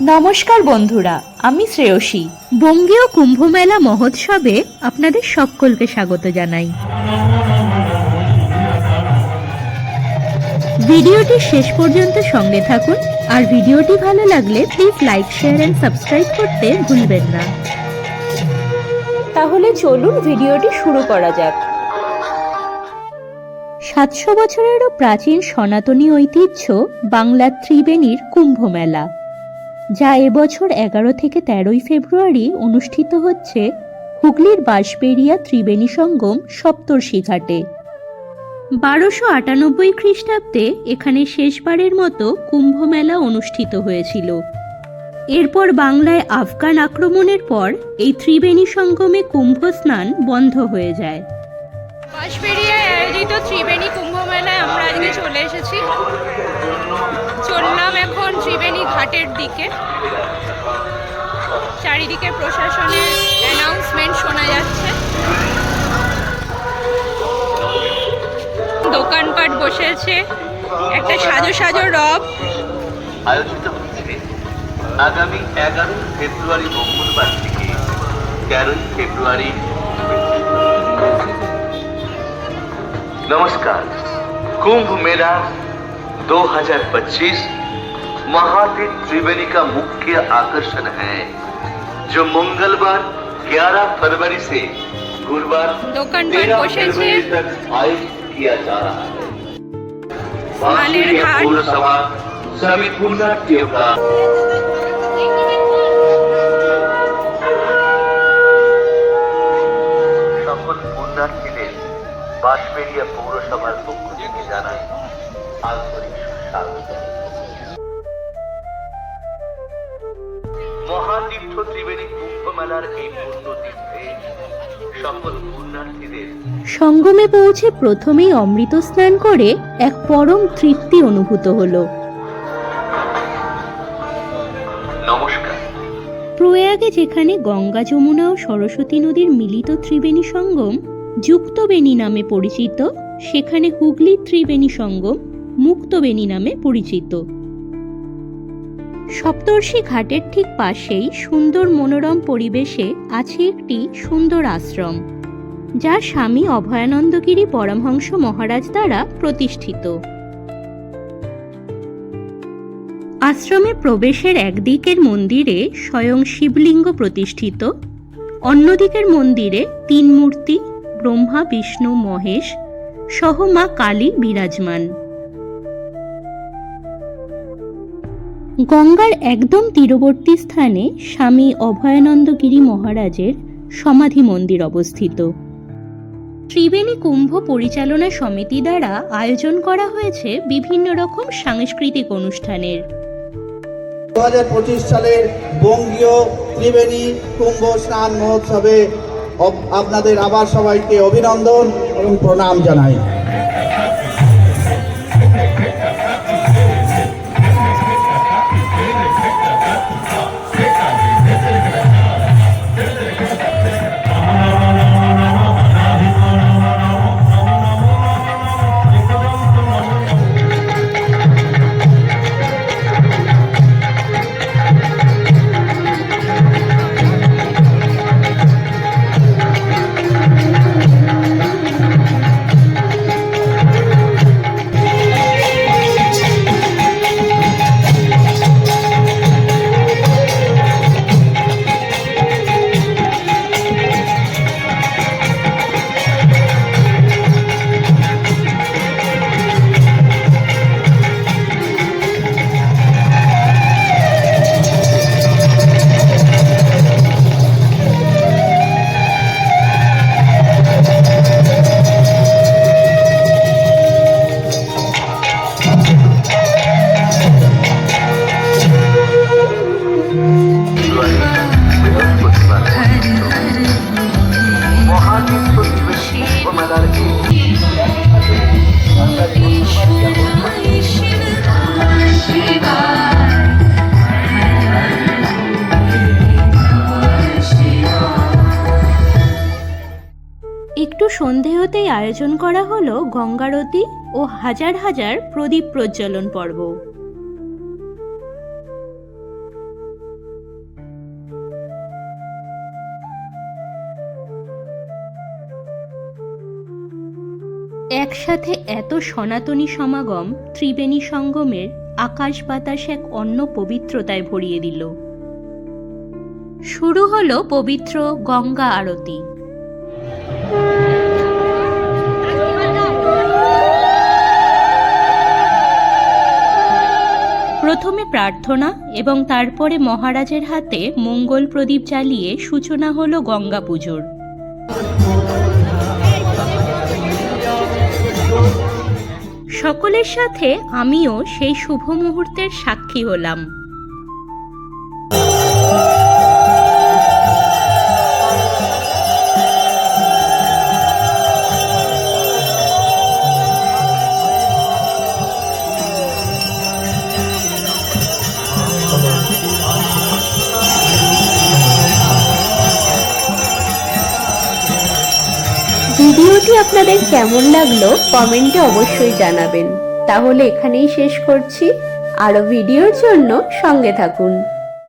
নমস্কার বন্ধুরা, আমি শ্রেয়সী। বঙ্গীয় কুম্ভমেলা মহোৎসবে আপনাদের সকলকে স্বাগত জানাই। ভিডিওটি শেষ পর্যন্ত সঙ্গে থাকুন, আর ভিডিওটি ভালো লাগলে please like share and subscribe করতে ভুলবেন না। তাহলে চলুন ভিডিওটি শুরু করা যাক। সাতশো বছরেরও প্রাচীন সনাতনী ঐতিহ্য বাংলার ত্রিবেণীর কুম্ভ মেলা যা এবছর এগারো থেকে তেরোই ফেব্রুয়ারি অনুষ্ঠিত হচ্ছে হুগলির বাঁশবেড়িয়া ত্রিবেণী সঙ্গম সপ্তর্ষি ঘাটে। বারোশো আটানব্বই খ্রিস্টাব্দে এখানে শেষবারের মতো কুম্ভ মেলা অনুষ্ঠিত হয়েছিল। এরপর বাংলায় আফগান আক্রমণের পর এই ত্রিবেণী সঙ্গমে কুম্ভ স্নান বন্ধ হয়ে যায়। বাঁশবেড়িয়ায় আয়োজিত ত্রিবেণী কুম্ভ মেলায় আমরা আজকে চলে এসেছি। চললাম এখন ত্রিবেণী ঘাটের দিকে। চারিদিকে প্রশাসনের অ্যানাউন্সমেন্ট শোনা যাচ্ছে। দোকানপাট বসেছে। একটা সাজো সাজো রব। আয়োজিত হচ্ছে আগামী এগারো ফেব্রুয়ারি মঙ্গলবার থেকে তেরোই ফেব্রুয়ারি নমস্কার। কুম্ভ মেলা 2025 महातीर्थ त्रिवेणी का मुख्य आकर्षण है जो मंगलवार 11 फरवरी से गुरुवार तेरह फरवरी तक आयोजित किया जा रहा है। सभी पुण्य का মেলার এই পূর্ণ সকল পুণ্যার্থীদের সঙ্গমে পৌঁছে প্রথমেই অমৃত স্নান করে এক পরম তৃপ্তি অনুভূত হলো। নমস্কার। প্রয়াগে যেখানে গঙ্গা যমুনা ও সরস্বতী নদীর মিলিত ত্রিবেণী সঙ্গম যুক্তবেণী নামে পরিচিত সেখানে হুগলি ত্রিবেণী সঙ্গম মুক্তবেণী নামে পরিচিত। সপ্তর্ষি ঘাটের ঠিক পাশেই সুন্দর মনোরম পরিবেশে আছে একটি সুন্দর আশ্রম যা স্বামী অভয়ানন্দগিরি পরমহংস মহারাজ দ্বারা প্রতিষ্ঠিত। আশ্রমে প্রবেশের একদিকের মন্দিরে স্বয়ং শিবলিঙ্গ প্রতিষ্ঠিত, অন্যদিকের মন্দিরে তিন মূর্তি, ব্রহ্মা, বিষ্ণু, মহেশ সহ মা কালী বিরাজমান। গঙ্গার একদম তীরবর্তী স্থানে স্বামী অভয়ানন্দগিরি মহারাজের সমাধি মন্দির অবস্থিত। ত্রিবেণী কুম্ভ পরিচালনা সমিতি দ্বারা আয়োজন করা হয়েছে বিভিন্ন রকম সাংস্কৃতিক অনুষ্ঠানের। দু হাজার পঁচিশ সালের বঙ্গীয় ত্রিবেণী কুম্ভ স্নান মহোৎসবে আপনাদের আবার সবাইকে অভিনন্দন এবং প্রণাম জানাই। সন্ধে হতেই আয়োজন করা হলো গঙ্গারতি ও হাজার হাজার প্রদীপ প্রজ্বলন পর্ব। একসাথে এত সনাতনী সমাগম ত্রিবেণী সঙ্গমের আকাশ বাতাস এক অন্য পবিত্রতায় ভরিয়ে দিল। শুরু হলো পবিত্র গঙ্গা আরতি। প্রথমে প্রার্থনা এবং তারপরে মহারাজের হাতে মঙ্গল প্রদীপ জ্বালিয়ে সূচনা হল গঙ্গা পুজোর। সকলের সাথে আমিও সেই শুভ মুহূর্তের সাক্ষী হলাম। ভিডিওটি আপনাদের কেমন লাগল কমেন্টে অবশ্যই জানাবেন। তাহলে এখানেই শেষ করছি। আরও ভিডিওর জন্য সঙ্গে থাকুন।